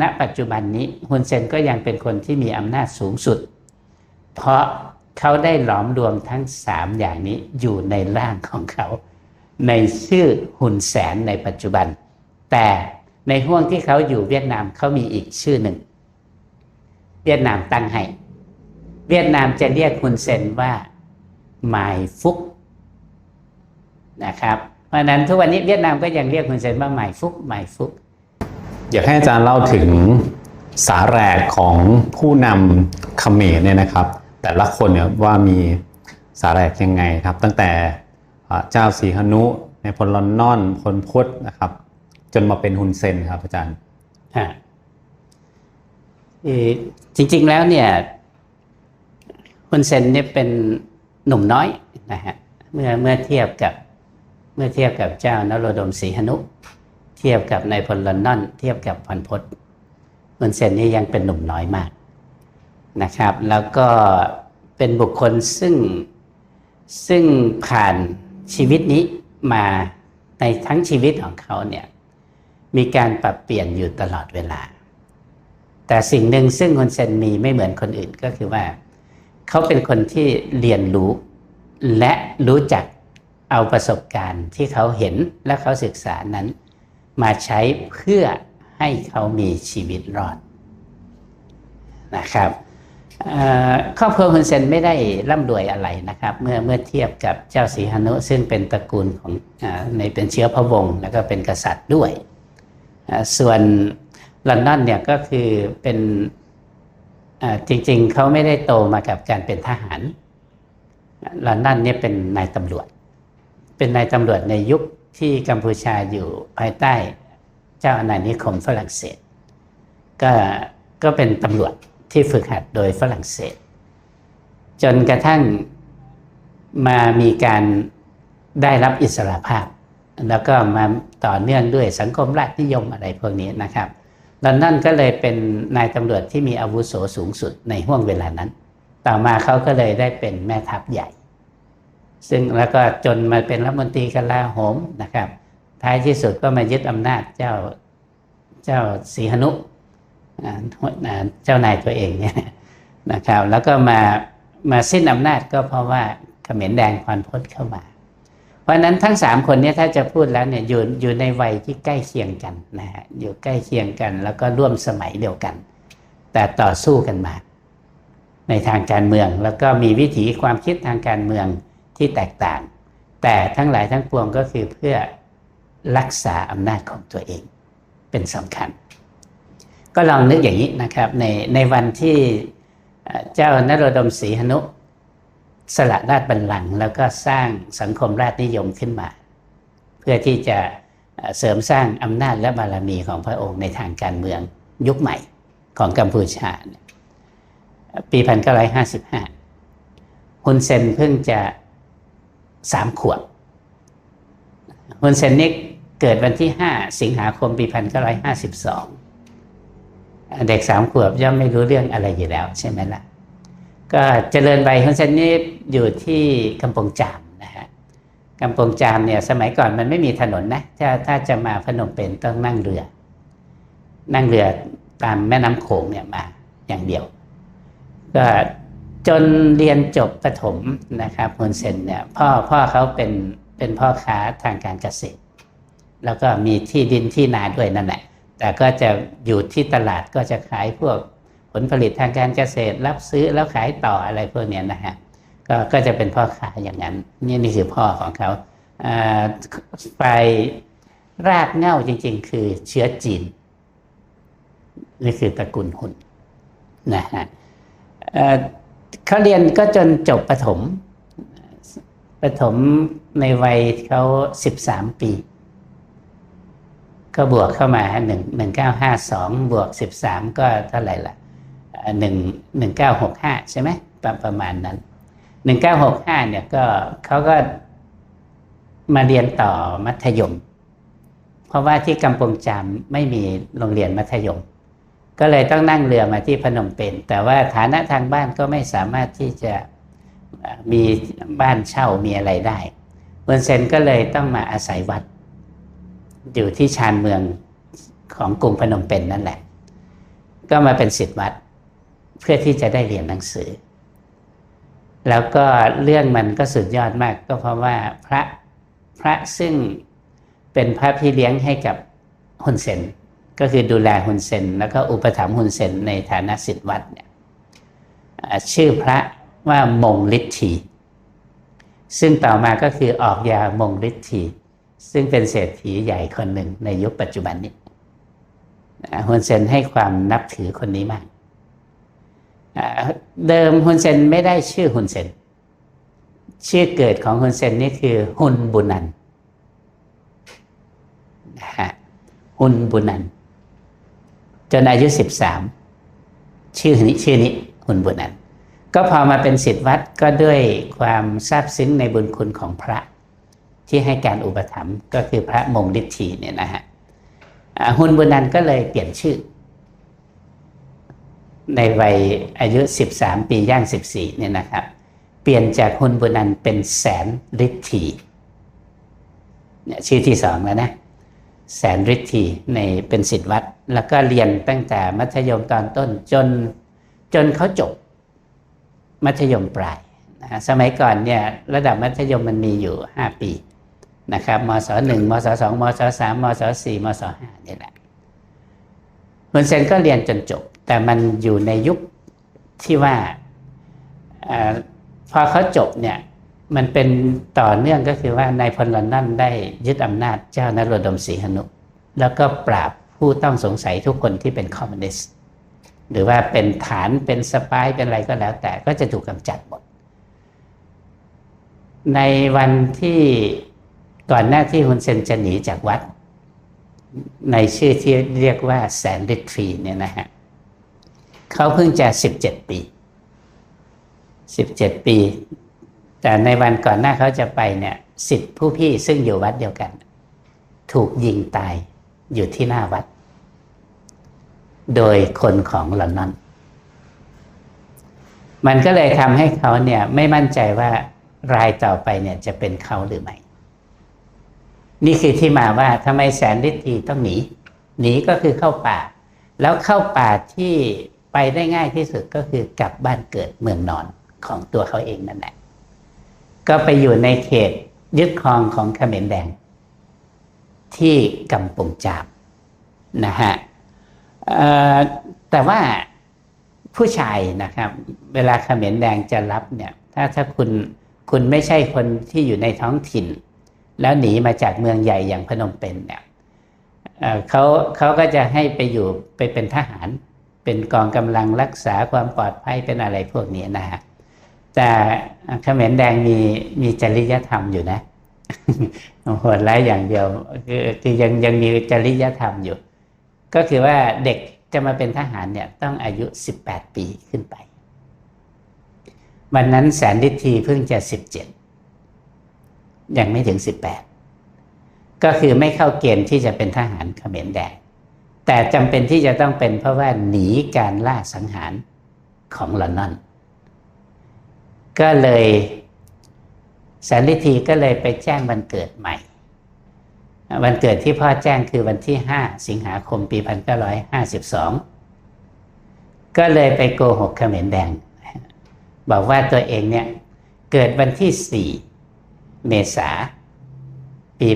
ณปัจจุบันนี้ฮุนเซนก็ยังเป็นคนที่มีอำนาจสูงสุด เพราะเขาได้หลอมรวมทั้งสามอย่างนี้อยู่ในร่างของเขา ในชื่อฮุนแสนในปัจจุบัน แต่ในห่วงที่เขาอยู่เวียดนามเขามีอีกชื่อหนึ่ง เวียดนามตั้งให้ เวียดนามจะเรียกฮุนเซนว่าหมายฟุกนะครับ เพราะฉะนั้นทุกวันนี้เวียดนามก็ยังเรียกฮุนเซนว่าหมายฟุกหมายฟุก อยากให้อาจารย์เล่าถึงสาแรกของผู้นำเขมรเนี่ยนะครับ แต่ละคนเนี่ยว่ามีสาแรกยังไงครับ ตั้งแต่เจ้าสีหนุในพลลอนนอนพลพศนะครับ จนมาเป็นฮุนเซนครับอาจารย์จริง ๆแล้วเนี่ยฮุนเซนเนี่ยเป็นหนุ่มน้อยนะฮะเมื่อเมื่อเทียบกับเมื่อเทียบกับเจ้านโรดมศรีหนุ ทียบกับนายพลลอนนอนเทียบกับพันพศฮุนเซนนี่ยังเป็นหนุ่มน้อยมากนะครับ แล้วก็เป็นบุคคลซึ่งซึ่งผ่านชีวิตนี้มาในทั้งชีวิตของเขาเนี่ยมีการปรับเปลี่ยนอยู่ตลอดเวลา แต่สิ่งหนึ่งซึ่งคนเซนมีไม่เหมือนคนอื่นก็คือว่า เขาเป็นคนที่เรียนรู้ และรู้จักเอาประสบการณ์ที่เขาเห็นและเขาศึกษานั้น มาใช้เพื่อให้เขามีชีวิตรอดนะครับครอบครัวคุณเซนไม่ได้ร่ำรวยอะไรนะครับ เมื่อเมื่อเทียบกับเจ้าสีหนุซึ่งเป็นตระกูลของอในเป็นเชื้อพระวงศ์แล้วก็เป็นกษัตริย์ด้วย ส่วนลอนดอนเนี่ยก็คือเป็นจริงๆ เขาไม่ได้โตมากับการเป็นทหารลอนดอนเนี่ยเป็นนายตำรวจ เป็นนายตำรวจในยุค ที่กัมพูชาอยู่ภายใต้เจ้าอาณานิคมฝรั่งเศส ก็ก็เป็นตำรวจที่ฝึกหัดโดยฝรั่งเศส จนกระทั่งมามีการได้รับอิสรภาพ แล้วก็มาต่อเนื่องด้วยสังคมราชนิยมอะไรพวกนี้นะครับลอนดอนก็เลยเป็นนายตำรวจที่มีอาวุโสสูงสุดในห่วงเวลานั้น ต่อมาเขาก็เลยได้เป็นแม่ทัพใหญ่ ซึ่งแล้วก็จนมาเป็นรัฐมนตรีกลาโหมนะครับ ท้ายที่สุดก็มายึดอำนาจเจ้าเจ้าสีหนุเจ้านายตัวเองเนี่ยนะครับ แล้วก็มามาสิ้นอำนาจก็เพราะว่าเขมรแดงพรพศเข้ามา เพราะนั้นทั้งสามคนนี้ถ้าจะพูดแล้วเนี่ยอยู่อยู่ในวัยที่ใกล้เคียงกันนะฮะอยู่ใกล้เคียงกัน แล้วก็ร่วมสมัยเดียวกัน แต่ต่อสู้กันมา ในทางการเมือง แล้วก็มีวิถีความคิดทางการเมือง ที่แตกต่าง แต่ทั้งหลายทั้งปวงก็คือเพื่อรักษาอำนาจของตัวเองเป็นสำคัญ ก็ลองนึกอย่างนี้นะครับ ในในวันที่เจ้านโรดมศรีหนุสละราชบัลลังก์แล้วก็สร้างสังคมราชนิยมขึ้นมา เพื่อที่จะเสริมสร้างอำนาจและบารมีของพระองค์ในทางการเมืองยุคใหม่ของกัมพูชาเนี่ยปี 1955ฮุนเซนเพิ่งจะ สามขวบฮุนเซนนี่เกิดวันที่5สิงหาคมปี1952เด็กสามขวบย่อมไม่รู้เรื่องอะไรอยู่แล้ว ใช่ไหมล่ะ ก็เจริญวัยของเซนนี่อยู่ที่กำปงจามนะฮะกำปงจามเนี่ยสมัยก่อนมันไม่มีถนนนะ ถ้าถ้าจะมาพนมเปญต้องนั่งเรือ นั่งเรือตามแม่น้ำโขงเนี่ยมาอย่างเดียว ก็ จนเรียนจบประถมนะครับฮุนเซนเนี่ยพ่อพ่อเขาเป็นเป็นพ่อค้าทางการเกษตร แล้วก็มีที่ดินที่นาด้วยนั่นแหละ แต่ก็จะอยู่ที่ตลาดก็จะขายพวกผลผลิตทางการเกษตร รับซื้อแล้วขายต่ออะไรพวกนี้นะฮะก็ก็จะเป็นพ่อค้าอย่างนั้น นี่นี่คือพ่อของเขาไปรากเง้าจริง ๆ คือเชื้อจีน นี่คือตระกูลหุนนะฮะ เขาเรียนก็จนจบประถมประถมในวัยเขาสิบสามปี ก็บวกเข้ามาหนึ่งหนึ่งเก้าห้าสองบวกสิบสามก็เท่าไหร่ล่ะหนึ่งหนึ่งเก้าหกห้าใช่ไหมประประมาณนั้นหนึ่งเก้าหกห้าเนี่ยก็เขาก็มาเรียนต่อมัธยม เพราะว่าที่กำปงจามไม่มีโรงเรียนมัธยม ก็เลยต้องนั่งเรือมาที่พนมเปญแต่ว่าฐานะทางบ้านก็ไม่สามารถที่จะมีบ้านเช่ามีอะไรได้เวนเซนก็เลยต้องมาอาศัยวัด อยู่ที่ชานเมืองของกรุงพนมเปญนนั่นแหละ ก็มาเป็นศิษย์วัดเพื่อที่จะได้เรียนหนังสือ แล้วก็เรื่องมันก็สุดยอดมากก็เพราะว่าพระพระซึ่งเป็นพระพี่เลี้ยงให้กับฮุนเซน ก็คือดูแลฮุนเซนแล้วก็อุปถัมภ์ฮุนเซนในฐานะศิษย์วัดเนี่ยชื่อพระว่ามงฤทธีซึ่งต่อมาก็คือออกยามงฤทธีซึ่งเป็นเศรษฐีใหญ่คนหนึ่งในยุคปัจจุบันนี้ฮุนเซนให้ความนับถือคนนี้มาก เดิมฮุนเซนไม่ได้ชื่อฮุนเซน ชื่อเกิดของฮุนเซนนี่คือฮุนบุนันฮะฮุนบุนัน จนอายุสิบสามชื่อนี้ชื่อนี้ฮุนบุนันก็พอมาเป็นศิษย์วัดก็ด้วยความซาบซึ้งในบุญคุณของพระที่ให้การอุปถัมภ์ก็คือพระมงฤทธีเนี่ยนะฮะอ่าฮุนบุนันก็เลยเปลี่ยนชื่อ ในวัยอายุ 13 ปีย่าง 14เนี่ยนะครับ เปลี่ยนจากฮุนบุนันเป็นแสนฤทธีเนี่ยชื่อที่สองแล้วนะ แสนฤทธีในเป็นศิษย์วัด แล้วก็เรียนตั้งแต่มัธยมตอนต้นจนจนเขาจบมัธยมปลายนะฮะสมัยก่อนเนี่ยระดับมัธยมมันมีอยู่ 5 ปีนะครับมศหนึ่งมศสองมศสามมศสี่มศห้านี่แหละฮุนเซนก็เรียนจนจบ แต่มันอยู่ในยุคที่ว่าอพอเขาจบเนี่ย มันเป็นต่อเนื่องก็คือว่านายพลลอนดอนได้ยึดอำนาจเจ้านโรดมศรีหนุ แล้วก็ปราบผู้ต้องสงสัยทุกคนที่เป็นคอมมิวนิสต์หรือว่าเป็นฐานเป็นสปายเป็นอะไรก็แล้ว แต่ก็จะถูกกำจัดหมด ในวันที่ก่อนหน้าที่ฮุนเซนจะหนีจากวัด ในชื่อที่เรียกว่าแสนฤทธีเนี่ยนะฮะเขาเพิ่งจะสิบเจ็ดปีสิบเจ็ดปี แต่ในวันก่อนหน้าเขาจะไปเนี่ยสิทธิผู้พี่ซึ่งอยู่วัดเดียวกัน ถูกยิงตายอยู่ที่หน้าวัด โดยคนของลอนดอนมันก็เลยทำให้เขาเนี่ยไม่มั่นใจว่ารายต่อไปเนี่ยจะเป็นเขาหรือไม่ นี่คือที่มาว่าทำไมแสนฤทธีต้องหนี หนีก็คือเข้าป่า แล้วเข้าป่าที่ไปได้ง่ายที่สุดก็คือกลับบ้านเกิดเมืองนอนของตัวเขาเองนั่นแหละ ก็ไปอยู่ในเขตยึดครองของเขมรแดง ที่กำปงจาบนะฮะแต่ว่าผู้ชายนะครับ เวลาเขมรแดงจะรับเนี่ย ถ้าถ้าคุณคุณไม่ใช่คนที่อยู่ในท้องถิ่น แล้วหนีมาจากเมืองใหญ่อย่างพนมเปญเนี่ยเขาเขาก็จะให้ไปอยู่ไปเป็นทหาร เป็นกองกำลังรักษาความปลอดภัยเป็นอะไรพวกนี้นะฮะ แต่เขมรแดงมีมีจริยธรรมอยู่นะโหดร้ายอย่างเดียวคือคือยังยังมีจริยธรรมอยู่ ก็คือว่าเด็กจะมาเป็นทหารเนี่ยต้องอายุ 18 ปีขึ้นไป วันนั้นแสนฤทธีเพิ่งจะ 17 ยังไม่ถึง 18 ก็คือไม่เข้าเกณฑ์ที่จะเป็นทหารเขมรแดง แต่จำเป็นที่จะต้องเป็นเพราะว่าหนีการล่าสังหารของลอนดอน ก็เลยแสนฤทธีก็เลยไปแจ้งวันเกิดใหม่ วันเกิดที่พ่อแจ้งคือวันที่ 5 สิงหาคมปี 1952 ก็เลยไปโกหกเขมรแดง บอกว่าตัวเองเนี่ยเกิดวันที่ 4 เมษาปี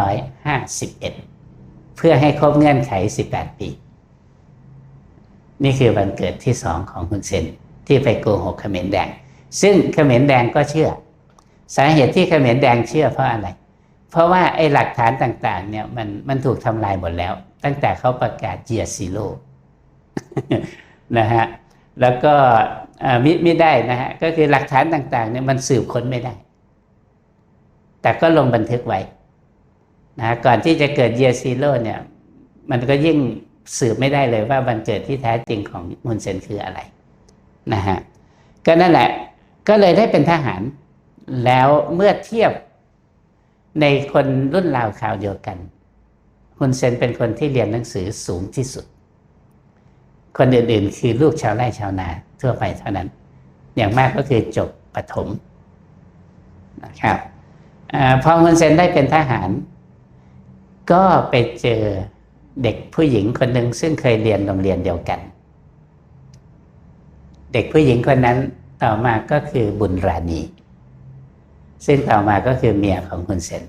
1951 เพื่อให้ครบเงื่อนไข 18 ปี นี่คือวันเกิดที่สองของคุณเซนที่ไปโกหกเขมรแดง ซึ่งเขมรแดงก็เชื่อ สาเหตุที่เขมรแดงเชื่อเพราะอะไร เพราะว่าไอ้หลักฐานต่างๆเนี่ยมันมันถูกทำลายหมดแล้ว ตั้งแต่เขาประกาศเจียซีโร่นะฮะแล้วก็มิไม่ได้นะฮะก็คือหลักฐานต่างๆเนี่ยมันสืบค้นไม่ได้ แต่ก็ลงบันทึกไว้นะฮะก่อนที่จะเกิดเยียซีโร่เนี่ยมันก็ยิ่งสืบไม่ได้เลยว่าวันเกิดที่แท้จริงของมุนเซนคืออะไรนะฮะก็นั่นแหละ ก็เลยได้เป็นทหาร แล้วเมื่อเทียบในคนรุ่นราวคราวเดียวกันฮุนเซนเป็นคนที่เรียนหนังสือสูงที่สุด คนอื่นๆ คือลูกชาวไร่ชาวนาทั่วไปเท่านั้น อย่างมากก็คือจบปถมนะครับอพอฮุนเซนได้เป็นทหาร ก็ไปเจอเด็กผู้หญิงคนหนึ่งซึ่งเคยเรียนโรงเรียนเดียวกัน เด็กผู้หญิงคนนั้น ต่อมาก็คือบุญราณี ซึ่งต่อมาก็คือเมียของคุณเซน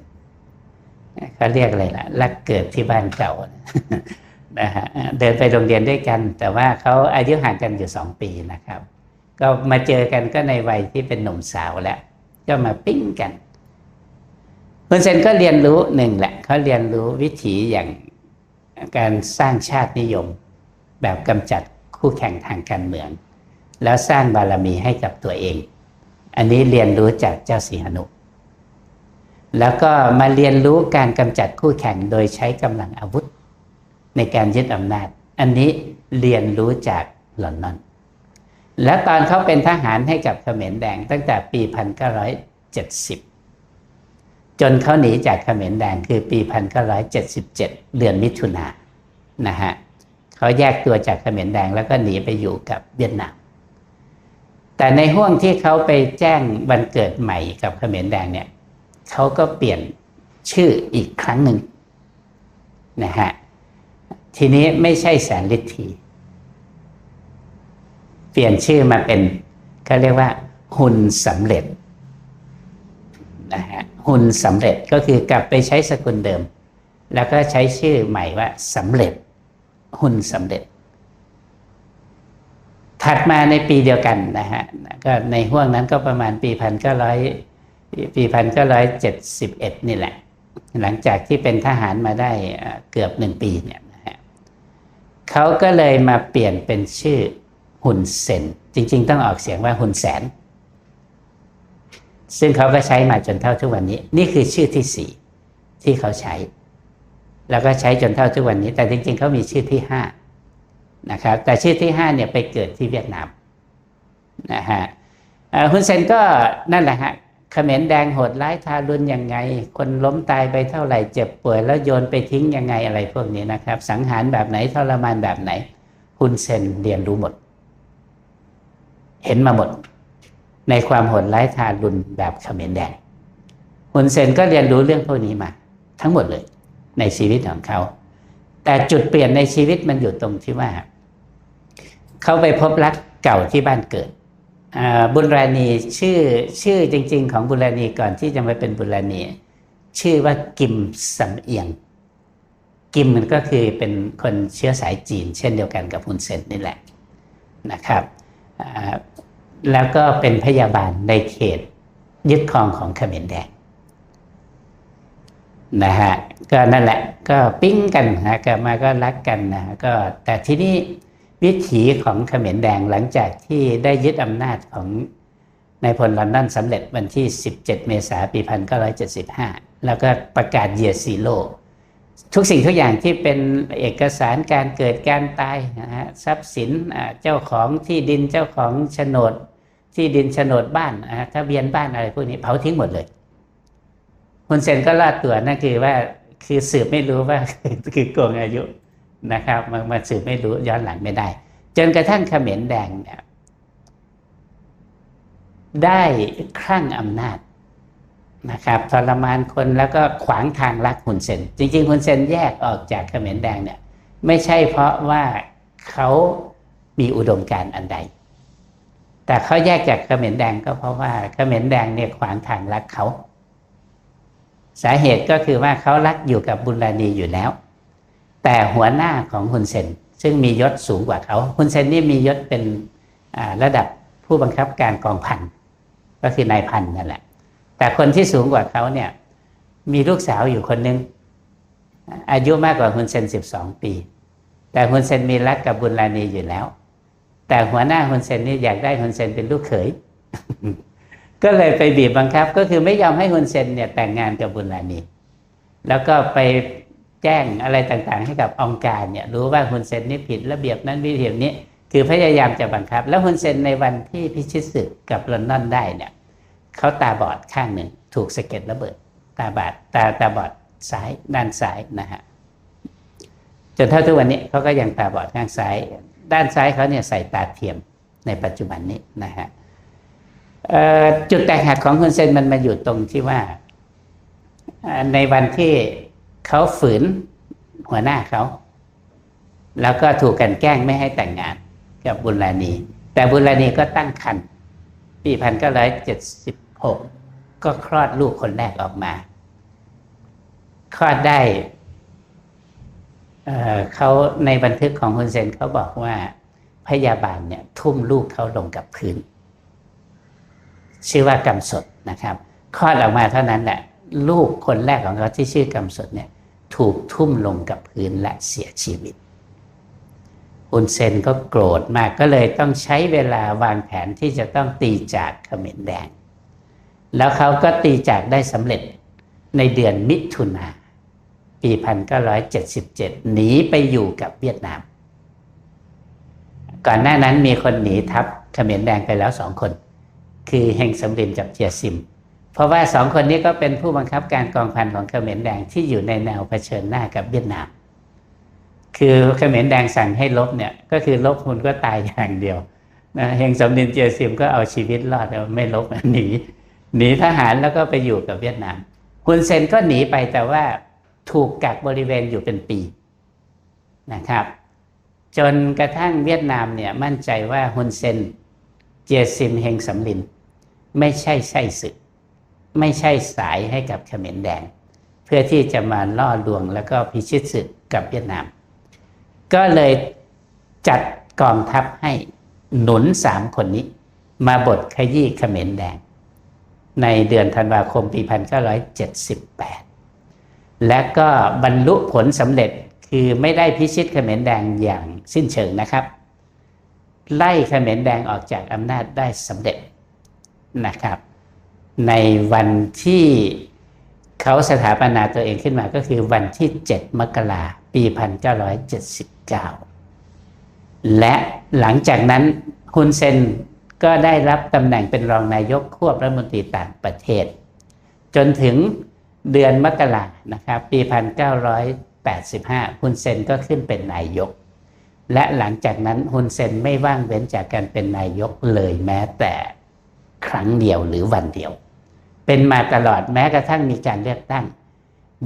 เขาเรียกอะไรล่ะรักเกิดที่บ้านเก่านะฮะเดินไปโรงเรียนด้วยกัน แต่ว่าเขาอายุห่างกันอยู่สองปีนะครับ ก็มาเจอกันก็ในวัยที่เป็นหนุ่มสาวแล้ว ก็มาปิ้งกัน คุณเซนก็เรียนรู้หนึ่งแหละเขาเรียนรู้วิถีอย่างการสร้างชาตินิยม แบบกำจัดคู่แข่งทางการเมือง แล้วสร้างบารมีให้กับตัวเอง อันนี้เรียนรู้จากเจ้าสีหนุ แล้วก็มาเรียนรู้การกำจัดคู่แข่งโดยใช้กำลังอาวุธ ในการยึดอำนาจ อันนี้เรียนรู้จากหลอนดอนและตอนเขาเป็นทหารให้กับเขมรแดงตั้งแต่ปี 1970 จนเขาหนีจากเขมรแดงคือปี 1977 เดือนมิถุนายนนะฮะเขาแยกตัวจากเขมรแดงแล้วก็หนีไปอยู่กับเวียดนาม แต่ในห่วงที่เขาไปแจ้งวันเกิดใหม่กับเขมรแดงเนี่ยเขาก็เปลี่ยนชื่ออีกครั้งหนึ่งนะฮะทีนี้ไม่ใช่แสนฤทธีเปลี่ยนชื่อมาเป็นเขาเรียกว่า หุ่นสำเร็จนะฮะหุ่นสำเร็จก็คือกลับไปใช้สกุลเดิม แล้วก็ใช้ชื่อใหม่ว่าสำเร็จ หุ่นสำเร็จ ถัดมาในปีเดียวกันนะฮะก็ในห่วงนั้นก็ประมาณปีพันเก้าร้อยปีพันเก้าร้อยเจ็ดสิบเอ็ดนี่แหละ หลังจากที่เป็นทหารมาได้เกือบหนึ่งปีเนี่ยนะฮะเขาก็เลยมาเปลี่ยนเป็นชื่อหุ่นเซนจริง ๆ ต้องออกเสียงว่าหุ่นแสน ซึ่งเขาก็ใช้มาจนเท่าทุกวันนี้ นี่คือชื่อที่สี่ที่เขาใช้ แล้วก็ใช้จนเท่าทุกวันนี้ แต่จริง ๆเขามีชื่อที่ห้า นะครับแต่ชื่อที่ห้าเนี่ยไปเกิดที่เวียดนามนะฮะฮุนเซนก็นั่นแหละฮะเขมรแดงโหดร้ายทารุณยังไง คนล้มตายไปเท่าไหร่เจ็บป่วยแล้วโยนไปทิ้งยังไงอะไรพวกนี้นะครับ สังหารแบบไหนทรมานแบบไหนฮุนเซนเรียนรู้หมด เห็นมาหมด ในความโหดร้ายทารุณแบบเขมรแดงฮุนเซนก็เรียนรู้เรื่องพวกนี้มา ทั้งหมดเลย ในชีวิตของเขา แต่จุดเปลี่ยนในชีวิตมันอยู่ตรงที่ว่า เขาไปพบรักเก่าที่บ้านเกิดบุญราณีชื่อชื่อจริง ๆ ของบุญราณีก่อนที่จะมาเป็นบุญราณี ชื่อว่ากิมสำเอียง กิมมันก็คือเป็นคนเชื้อสายจีน เช่นเดียวกันกับฮุนเซนนี่แหละนะครับแล้วก็เป็นพยาบาลในเขตยึดครองของเขมรแดง นะฮะก็นั่นแหละก็ปิ้งกันนะกลับมาก็รักกันนะก็แต่ที่นี่วิถีของเขมรแดงหลังจากที่ได้ยึดอำนาจของนายพลลอนดอนสำเร็จวันที่ 17 เมษายนปี 1975 แล้วก็ประกาศเยียซีโร่ทุกสิ่งทุกอย่างที่เป็นเอกสารการเกิดการตายนะฮะทรัพย์สินเจ้าของที่ดินเจ้าของโฉนด ที่ดินโฉนดบ้านทะเบียนบ้านอะไรพวกนี้เผาทิ้งหมดเลย ฮุนเซนก็ลาดตัวนั่นคือว่าคือสืบไม่รู้ว่าคือโกงอายุนะครับมันมาสืบไม่รู้ย้อนหลังไม่ได้ จนกระทั่งเขมรแดงเนี่ยได้ครั่งอำนาจนะครับทรมานคนแล้วก็ขวางทางลักฮุนเซนจริงๆฮุนเซนแยกออกจากเขมรแดงเนี่ยไม่ใช่เพราะว่าเขามีอุดมการณ์อันใด แต่เขาแยกจากเขมรแดงก็เพราะว่าเขมรแดงเนี่ยขวางทางลักเขา สาเหตุก็คือว่าเขารักอยู่กับบุญราณีอยู่แล้ว แต่หัวหน้าของฮุนเซนซึ่งมียศสูงกว่าเขาฮุนเซนนี่มียศเป็นระดับผู้บังคับการกองพันก็คือนายพันนั่นแหละ แต่คนที่สูงกว่าเขาเนี่ยมีลูกสาวอยู่คนนึง อายุมากกว่าฮุนเซนสิบสองปี แต่ฮุนเซนมีรักกับบุญรานีอยู่แล้ว แต่หัวหน้าฮุนเซนนี่อยากได้ฮุนเซนเป็นลูกเขย ก็เลยไปบีบบังคับก็คือไม่ยอมให้ฮุนเซนเนี่ยแต่งงานกับบุญรานีแล้วก็ไปแจ้งอะไรต่างๆ ให้กับองค์การเนี่ยรู้ว่าฮุนเซนนี่ผิดระเบียบนั้นวิธีนี้ คือพยายามจะบังคับ แล้วฮุนเซนในวันที่พิชิตศึกกับลอนดอนได้เนี่ยเขาตาบอดข้างหนึ่ง ถูกสะเก็ดระเบิด ตาบาดตาตาบอดซ้ายด้านซ้ายนะฮะจนเท่าทุกวันนี้เขาก็ยังตาบอดข้างซ้าย ด้านซ้ายเขาเนี่ยใส่ตาเทียมในปัจจุบันนี้นะฮะ จุดแตกหักของฮุนเซนมันมาอยู่ตรงที่ว่า ในวันที่เขาฝืนหัวหน้าเขา แล้วก็ถูกกันแกล้งไม่ให้แต่งงานกับบุญราณีแต่บุญราณีก็ตั้งครรภ์ปีพันเก้าร้อยเจ็ดสิบหกก็คลอดลูกคนแรกออกมา คลอดได้เเขาในบันทึกของฮุนเซนเขาบอกว่าพยาบาลเนี่ย ทุ่มลูกเขาลงกับพื้น ชื่อว่ากำสดนะครับคลอดออกมาเท่านั้นแหละลูกคนแรกของเขาที่ชื่อกำสดเนี่ยถูกทุ่มลงกับพื้นและเสียชีวิต อุนเซนก็โกรธมากก็เลยต้องใช้เวลาวางแผนที่จะต้องตีจากเขมรแดง แล้วเขาก็ตีจากได้สำเร็จในเดือนมิถุนาปี1977 หนีไปอยู่กับเวียดนาม ก่อนหน้านั้นมีคนหนีทัพเขมรแดงไปแล้วสองคน คือเฮงสำรินกับเจียซิม เพราะว่าสองคนนี้ก็เป็นผู้บังคับการกองพันของเขมรแดงที่อยู่ในแนวเผชิญหน้ากับเวียดนาม คือเขมรแดงสั่งให้ลบเนี่ยก็คือลบคุณก็ตายอย่างเดียวนะเฮงสำรินเจียซิมก็เอาชีวิตรอดแล้วไม่ลบหนีหนีทหารแล้วก็ไปอยู่กับเวียดนามฮุนเซนก็หนีไปแต่ว่าถูกกักบริเวณอยู่เป็นปีนะครับ จนกระทั่งเวียดนามเนี่ยมั่นใจว่าฮุนเซนเจียซิมเฮงสำลิน ไม่ใช่ไส้ศึก ไม่ใช่สายให้กับเขมรแดง เพื่อที่จะมาล่อลวงแล้วก็พิชิตศึกกับเวียดนาม ก็เลยจัดกองทัพให้หนุนสามคนนี้ มาบทขยี้เขมรแดง ในเดือนธันวาคมปี 1978 และก็บรรลุผลสำเร็จคือไม่ได้พิชิตเขมรแดงอย่างสิ้นเชิงนะครับ ไล่เขมรแดงออกจากอำนาจได้สำเร็จ นะครับ ในวันที่เขาสถาปนาตัวเองขึ้นมาก็คือวันที่ 7 มกราปี 1979 และหลังจากนั้นฮุนเซนก็ได้รับตำแหน่งเป็นรองนายกควบรัฐมนตรีต่างประเทศ จนถึงเดือนมกรานะครับปี 1985ฮุนเซนก็ขึ้นเป็นนายก และหลังจากนั้นฮุนเซนไม่ว่างเว้นจากการเป็นนายกเลยแม้แต่ ครั้งเดียวหรือวันเดียว เป็นมาตลอดแม้กระทั่งมีการเลือกตั้ง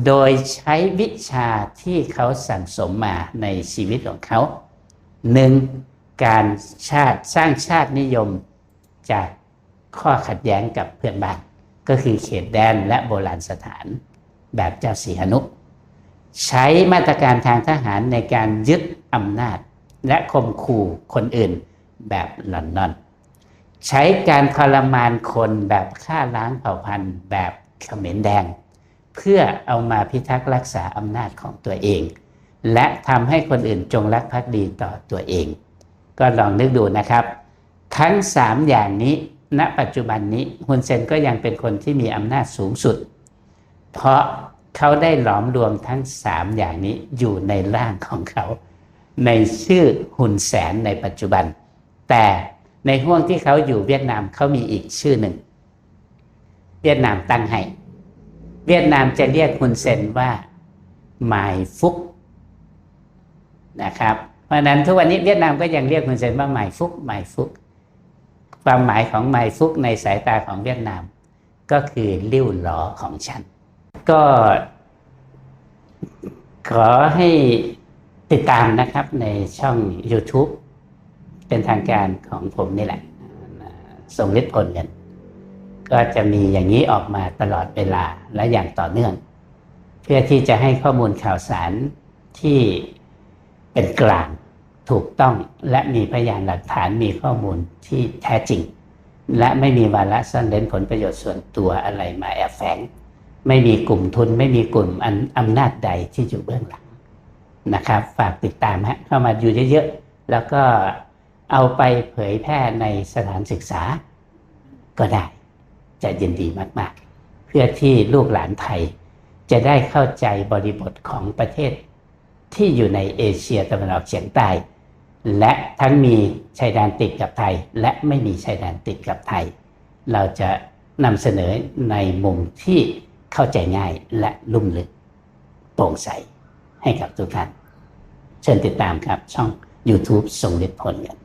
โดยใช้วิชาที่เขาสั่งสมมาในชีวิตของเขาหนึ่งการชาติสร้างชาตินิยมจากข้อขัดแย้งกับเพื่อนบ้านก็คือเขตแดนและโบราณสถานแบบเจ้าสีหนุใช้มาตรการทางทหารในการยึดอำนาจ และข่มขู่คนอื่นแบบลอนดอน ใช้การทรมานคนแบบฆ่าล้างเผ่าพันธุ์แบบเขมรแดง เพื่อเอามาพิทักษ์รักษาอำนาจของตัวเอง และทำให้คนอื่นจงรักภักดีต่อตัวเอง ก็ลองนึกดูนะครับ ทั้งสามอย่างนี้ณปัจจุบันนี้ฮุนเซนก็ยังเป็นคนที่มีอำนาจสูงสุด เพราะเขาได้หลอมรวมทั้งสามอย่างนี้อยู่ในร่างของเขา ในชื่อฮุนแสนในปัจจุบัน แต่ ในห่วงที่เขาอยู่เวียดนามเขามีอีกชื่อหนึ่ง เวียดนามตั้งให้ เวียดนามจะเรียกฮุนเซนว่าหมายฟุกนะครับ เพราะนั้นทุกวันนี้เวียดนามก็ยังเรียกฮุนเซนว่าหมายฟุกหมายฟุก ความหมายของหมายฟุกในสายตาของเวียดนาม ก็คือริ้วหลอของฉัน ก็ขอให้ติดตามนะครับในช่อง YouTube เป็นทางการของผมนี่แหละส่งฤทธิ์ผลกัน ก็จะมีอย่างนี้ออกมาตลอดเวลาและอย่างต่อเนื่อง เพื่อที่จะให้ข้อมูลข่าวสารที่เป็นกลางถูกต้องและมีพยานหลักฐานมีข้อมูลที่แท้จริง และไม่มีวาระซ่อนเร้นผลประโยชน์ส่วนตัวอะไรมาแอบแฝงไม่มีกลุ่มทุนไม่มีกลุ่มอันอำนาจใดที่อยู่เบื้องหลังนะครับ ฝากติดตามฮะเข้ามาอยู่เยอะๆ แล้วก็ เอาไปเผยแพร่ในสถานศึกษาก็ได้ จะยินดีมาก ๆ เพื่อที่ลูกหลานไทย จะได้เข้าใจบริบทของประเทศ ที่อยู่ในเอเชียตะวันออกเฉียงใต้ และทั้งมีชายแดนติดกับไทย และไม่มีชายแดนติดกับไทย เราจะนำเสนอในมุมที่เข้าใจง่ายและลุ่มลึกโปร่งใสให้กับทุกท่าน เชิญติดตามครับช่อง YouTube ทรงฤทธิ์ผลกัน